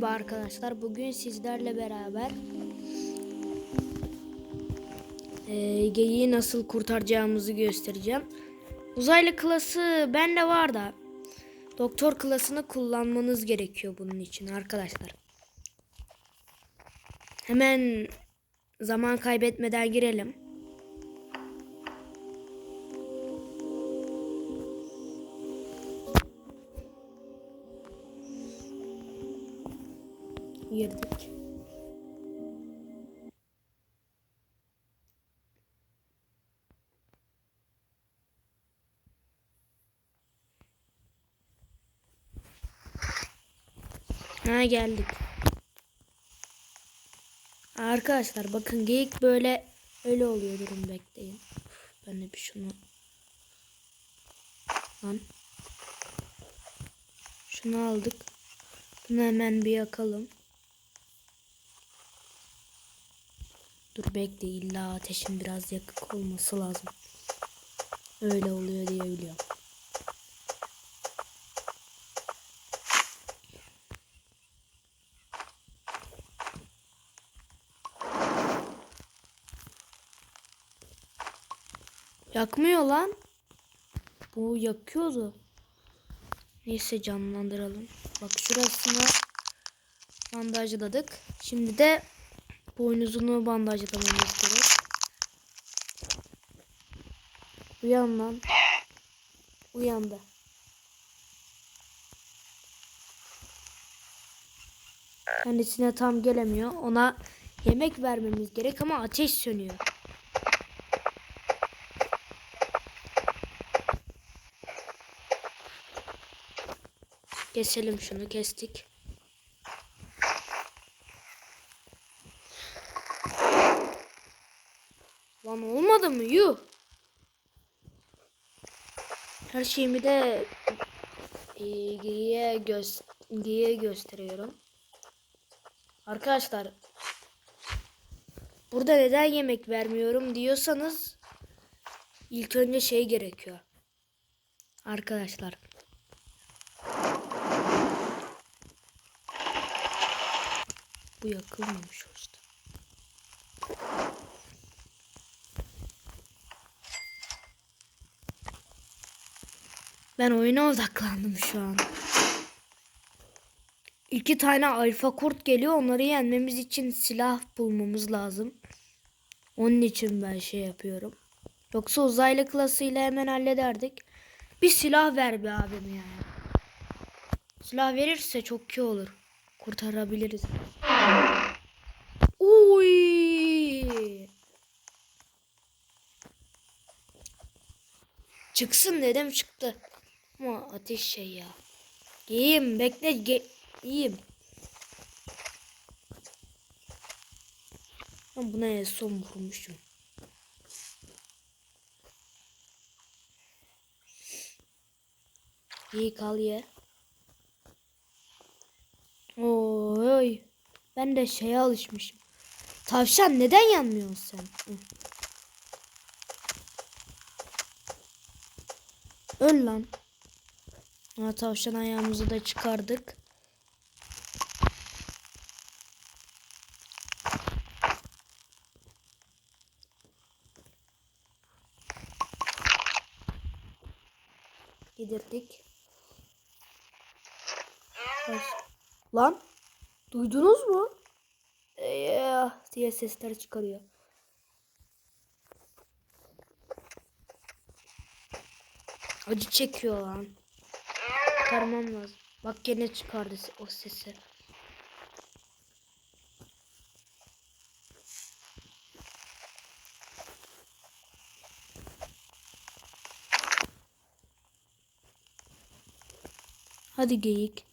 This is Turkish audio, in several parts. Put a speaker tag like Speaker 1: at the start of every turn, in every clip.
Speaker 1: Merhaba arkadaşlar. Bugün sizlerle beraber e, nasıl kurtaracağımızı göstereceğim. Uzaylı klası bende var da doktor klasını kullanmanız gerekiyor bunun için arkadaşlar. Hemen zaman kaybetmeden girelim. Girdik. Ha geldik. Arkadaşlar bakın geyik böyle öyle oluyor durun bekleyin. Ben de bir şunu lan şunu aldık. Bunu hemen bir yakalım. Dur bekle illa ateşin biraz yakık olması lazım. Öyle oluyor diye biliyorum. Yakmıyor lan. Bu yakıyordu. Neyse canlandıralım. Bak şurasını bandajladık. Şimdi de boynuzunu bandajlamamız gerek. Uyan lan. Uyandı. Kendisine tam gelemiyor. Ona yemek vermemiz gerek ama ateş sönüyor. Keselim şunu kestik. Lan olmadı mı? Yuh. Her şeyimi de e, giye göz giye gösteriyorum. Arkadaşlar burada neden yemek vermiyorum diyorsanız ilk önce şey gerekiyor. Arkadaşlar Bu yakılmamış işte. Ben oyuna odaklandım şu an. İki tane alfa kurt geliyor. Onları yenmemiz için silah bulmamız lazım. Onun için ben şey yapıyorum. Yoksa uzaylı klasıyla hemen hallederdik. Bir silah ver be abim ya. Silah verirse çok iyi olur. Kurtarabiliriz. Uy. Çıksın dedim çıktı. Ama ateş şey ya. Giyeyim bekle ge yiyeyim. Ben buna en son vurmuşum. İyi kal ye. Oy. Ben de şeye alışmışım. Tavşan neden yanmıyorsun sen? Hı. Öl lan. Ha, tavşan ayağımızı da çıkardık. Yedirdik. Lan duydunuz mu? Eee diye sesler çıkarıyor. Acı çekiyor lan. Çıkarmam lazım. Bak gene çıkardı o sesi. Hadi geyik.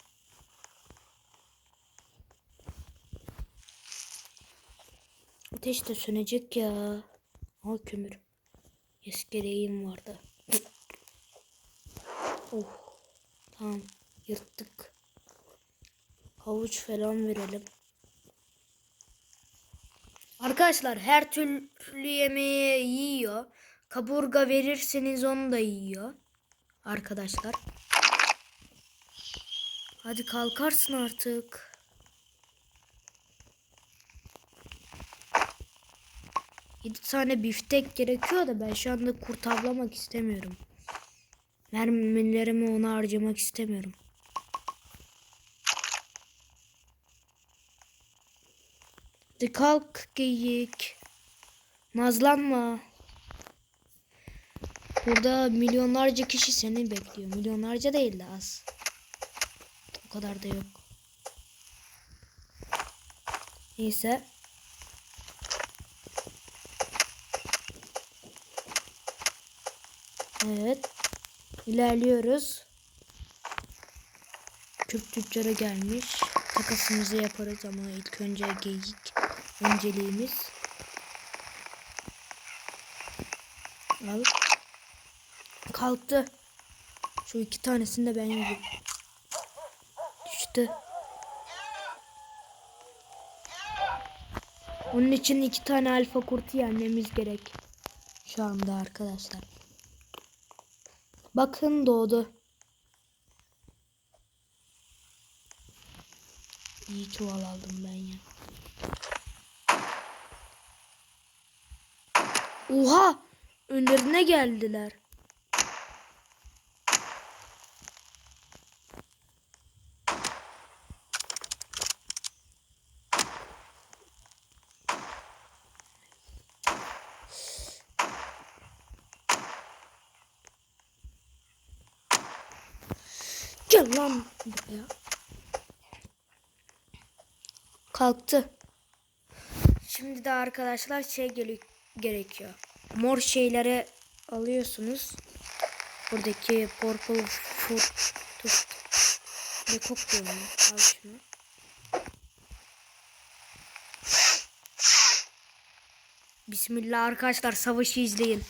Speaker 1: Ateş de sönecek ya. Al kömür. Eskereğim vardı. oh. Tamam. Yırttık. Havuç falan verelim. Arkadaşlar her türlü yemeği yiyor. Kaburga verirseniz onu da yiyor. Arkadaşlar. Hadi kalkarsın artık. Yedi tane biftek gerekiyor da ben şu anda kurt kurtavlamak istemiyorum. Mermilerimi ona harcamak istemiyorum. Hadi kalk geyik. Nazlanma. Burada milyonlarca kişi seni bekliyor. Milyonlarca değil de az. O kadar da yok. Neyse. Evet. İlerliyoruz. Küp tüccara gelmiş. Takasımızı yaparız ama ilk önce geyik önceliğimiz. Al. Kalktı. Şu iki tanesini de ben yiyeyim. Düştü. Onun için iki tane alfa kurtu yenmemiz gerek. Şu anda arkadaşlar. Bakın doğdu. İyi çuval aldım ben ya. Oha! Önlerine geldiler. Gel lan buraya. Kalktı. Şimdi de arkadaşlar şey gerekiyor. Mor şeyleri alıyorsunuz. Buradaki purple tut. Ne kokuyor mu? Al şunu. Bismillah arkadaşlar savaşı izleyin.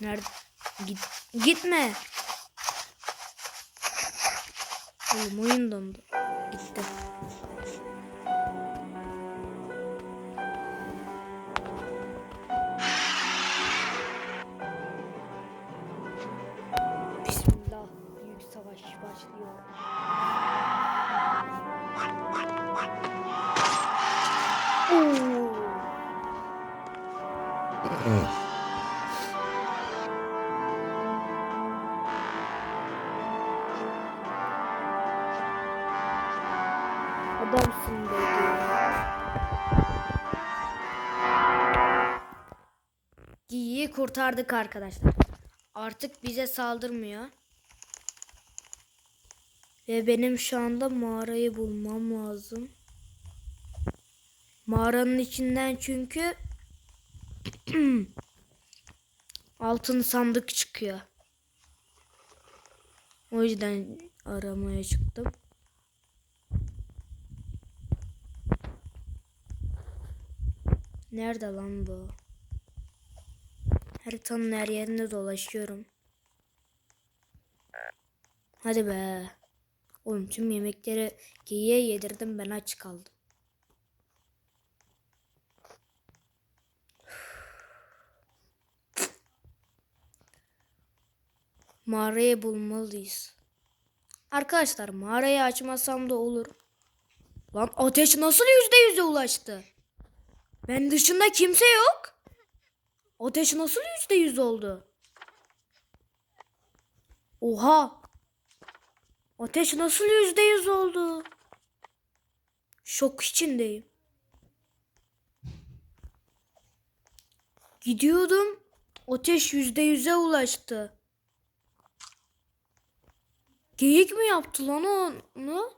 Speaker 1: Nerede? Git, gitme. Oğlum oyun dondu. Gitti. Bismillah. Büyük savaş başlıyor. Giyiyi kurtardık arkadaşlar. Artık bize saldırmıyor. Ve benim şu anda mağarayı bulmam lazım. Mağaranın içinden çünkü altın sandık çıkıyor. O yüzden aramaya çıktım. Nerede lan bu? Haritanın her yerinde dolaşıyorum. Hadi be. Oğlum tüm yemekleri geyiğe yedirdim ben aç kaldım. Mağarayı bulmalıyız. Arkadaşlar mağarayı açmasam da olur. Lan ateş nasıl yüzde yüze ulaştı? Ben dışında kimse yok. Ateş nasıl yüzde yüz oldu? Oha. Ateş nasıl yüzde yüz oldu? Şok içindeyim. Gidiyordum. Ateş yüzde yüze ulaştı. Geyik mi yaptı lan onu?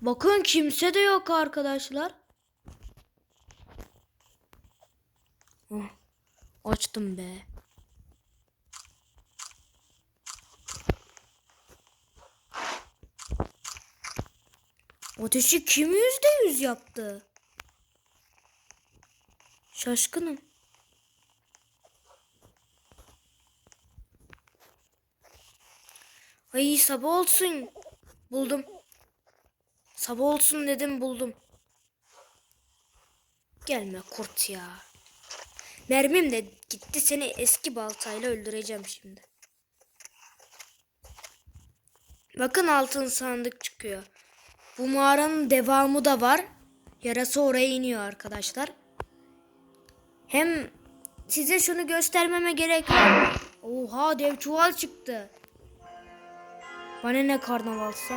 Speaker 1: Bakın kimse de yok arkadaşlar. Oh, açtım be. Ateşi kim yüzde yüz yaptı? Şaşkınım. Ay sabah olsun. Buldum. Sabah olsun dedim buldum. Gelme kurt ya. Mermim de gitti seni eski baltayla öldüreceğim şimdi. Bakın altın sandık çıkıyor. Bu mağaranın devamı da var. Yarası oraya iniyor arkadaşlar. Hem size şunu göstermeme gerek yok. Oha dev çuval çıktı. Bana ne karnavalsa.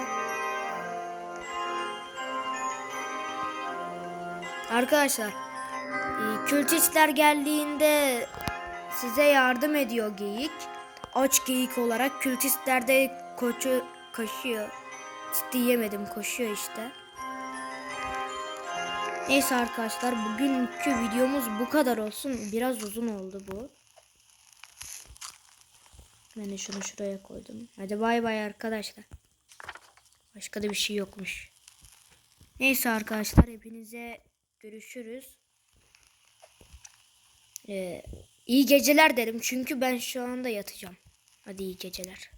Speaker 1: Arkadaşlar kültistler geldiğinde size yardım ediyor geyik. Aç geyik olarak kültistler de koçu koşuyor. Ciddi yemedim koşuyor işte. Neyse arkadaşlar bugünkü videomuz bu kadar olsun. Biraz uzun oldu bu. Ben de şunu şuraya koydum. Hadi bay bay arkadaşlar. Başka da bir şey yokmuş. Neyse arkadaşlar hepinize görüşürüz. Ee, iyi geceler derim çünkü ben şu anda yatacağım. Hadi iyi geceler.